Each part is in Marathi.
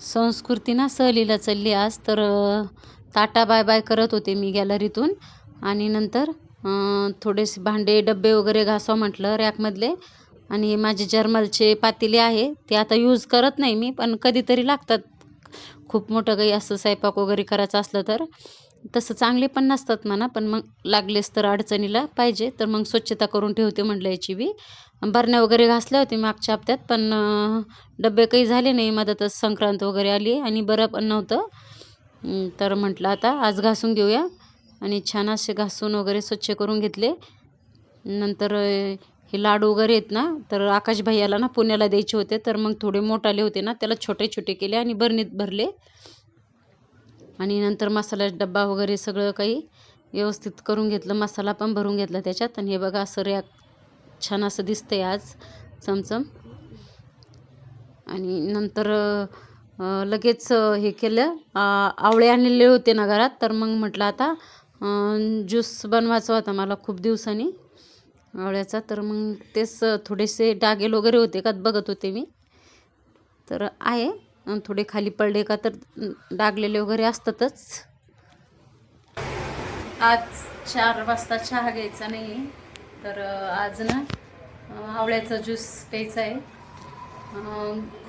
संस्कृती ना सहलीला चालली आज. तर ताटा टाटा बाय बाय करत होते मी गॅलरीतून. आणि नंतर थोडेसे भांडे डब्बे वगैरे घासावं म्हटलं रॅकमधले. आणि हे माझे जर्मलचे पातेले आहे ते आता यूज करत नाही मी पण कधीतरी लागतात. खूप मोठं काही असं स्वयंपाक वगैरे करायचं असलं तर. तसं चांगले पण नसतात म्हणा पण मग लागलेच तर अडचणीला पाहिजे. तर मग स्वच्छता करून ठेवते म्हटलं याची बी. बरण्या वगैरे घासल्या होते मागच्या हप्त्यात पण डबे काही झाले नाही. मधातच संक्रांत वगैरे आली आणि बरं पण नव्हतं. तर म्हटलं आता आज घासून घेऊया. आणि छान असे घासून वगैरे स्वच्छ करून घेतले. नंतर हे लाडू वगैरे आहेत ना तर आकाश भैयाला ना पुण्याला द्यायचे होते. तर मग थोडे मोठाले होते ना त्याला छोटे छोटे केले आणि बरणीत भरले. आणि नंतर मसाला डब्बा वगैरे सगळं काही व्यवस्थित करून घेतलं. मसाला पण भरून घेतला त्याच्यात. आणि हे बघा असं रॅक छान असं दिसतंय आज चमचम. आणि नंतर लगेच हे केलं. आवळे आणलेले होते ना घरात तर मग म्हटलं आता ज्यूस बनवायचा होता मला खूप दिवसांनी आवळ्याचा. तर मग तेच थोडेसे डागेल वगैरे होते का बघत होते मी. तर आहे. थोडे खाली पडले का तर डागलेले वगैरे असतातच. आज चार वाजता चहा घ्यायचा नाही तर आज ना आवळ्याचा ज्यूस प्यायचा आहे.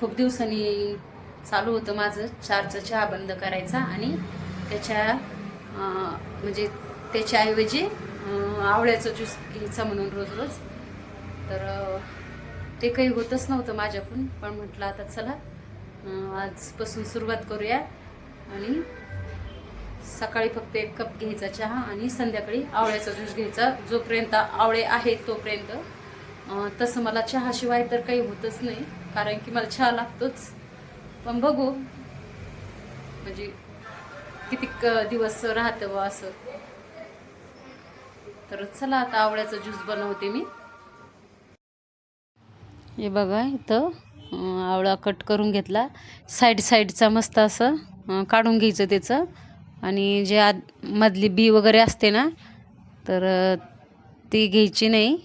खूप दिवसांनी चालू होतं माझं चारचा चहा बंद करायचा आणि त्याच्या म्हणजे त्याच्याऐवजी आवळ्याचा ज्यूस घ्यायचा म्हणून रोज रोज. तर ते काही होतच नव्हतं माझ्याकडून पण म्हटलं आता चला आजपासून सुरुवात करूया. आणि सकाळी फक्त एक कप घ्यायचा चहा आणि संध्याकाळी आवळ्याचा ज्यूस घ्यायचा. जोपर्यंत आवळे आहेत तोपर्यंत. तसं मला चहाशिवाय तर काही होतच नाही कारण की मला चहा लागतोच. पण बघू. म्हणजे किती दिवस राहतं व असं. तर चला आता आवळ्याचा ज्यूस बनवते मी. हे बघा इथं आवळा कट करून घेतला. साईड साईडचा मस्त असं काढून घ्यायचं त्याचं. आणि जे आत मधली बी वगैरे असते ना तर ती घ्यायची नाही.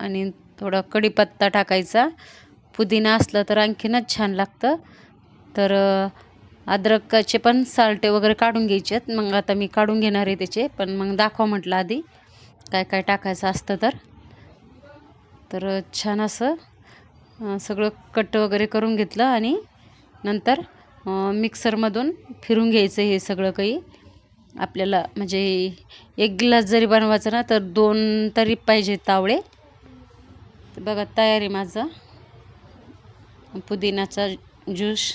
आणि थोडा कढीपत्ता टाकायचा. पुदिना असला तर आणखीनच छान लागतं. तर अद्रकाचे पण सालटे वगैरे काढून घ्यायचे आहेत. मग आता मी काढून घेणार आहे त्याचे पण मग दाखवा म्हटलं आधी. काय काय टाकायचं असतं तर. तर छान असं सगळं कट वगैरे करून घेतलं आणि नंतर मिक्सरमधून फिरून घ्यायचं हे सगळं काही. आपल्याला म्हणजे एक ग्लास जरी बनवायचं ना तर दोन तरी पाहिजे तावळे बघा तयारी माझा. पुदिनाचा ज्यूस.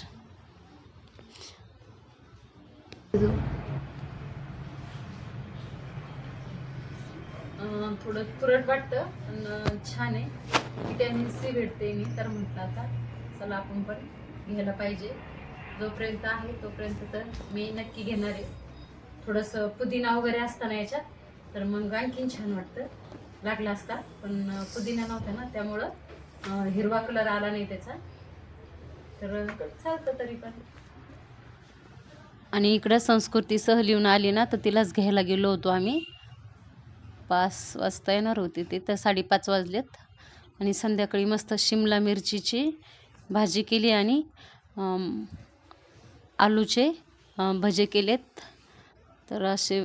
थोडं तुरट वाटतं पण छान आहे. विटॅमिन सी भेटते मी तर म्हटलं आता चला आपण पण घ्यायला पाहिजे. जोपर्यंत आहे तोपर्यंत तर मी नक्की घेणार आहे. थोडंसं पुदिना वगैरे असताना याच्यात तर मग आणखीन छान वाटतं. लागला असता पण पुदिना नव्हता ना त्यामुळं हिरवा कलर आला नाही त्याचा. तर चालतं तरी पण. आणि इकडं संस्कृती सहलीहून आली ना तर तिलाच घ्यायला गेलो होतो आम्ही. पाच वाजता येणार होती ते. तर साडेपाच वाजलेत. आणि संध्याकाळी मस्त शिमला मिरचीची भाजी केली आणि आलूचे भजे केलेत. तर असे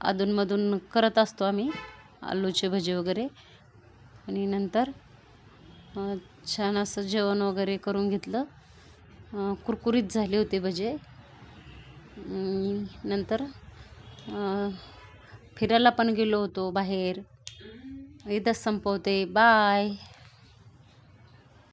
अधूनमधून करत असतो आम्ही आलूचे भजे वगैरे. आणि नंतर छान असं जेवण वगैरे करून घेतलं. कुरकुरीत झाले होते भजे. नंतर फिरायला पण गेलो होतो बाहेर. इथंच संपवते. बाय